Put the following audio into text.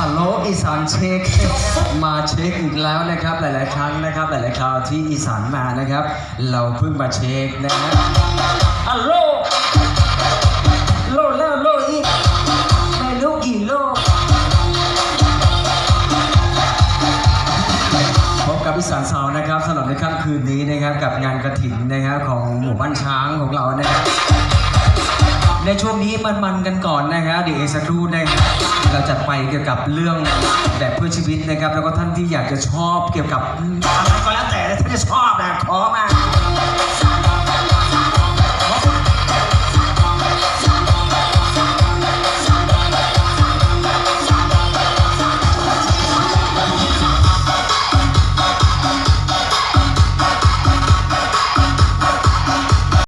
อัลโลอีสานเช็คมาเช็คอีกแล้วนะครับ หลาย ๆ ครั้งนะครับ หลาย ๆ คราวที่อีสานมานะครับ เราเพิ่งมาเช็คนะฮะอัลโลโลแล้วโลอีกไม่รู้กี่โลพบกับอีสานสาวนะครับสำหรับในค่ำคืนนี้นะครับกับงานกระถิ่นนะครับของหมู่บ้านช้างของเรานะครับ ในช่วงนี้มันๆกันก่อนนะครับเดี๋ยวอีกสักครู่นะครับเราจะไปเกี่ยวกับเรื่องแบบเพื่อชีวิตนะครับ แล้วก็ท่านที่อยากจะชอบเกี่ยวกับอะไรก็แล้ว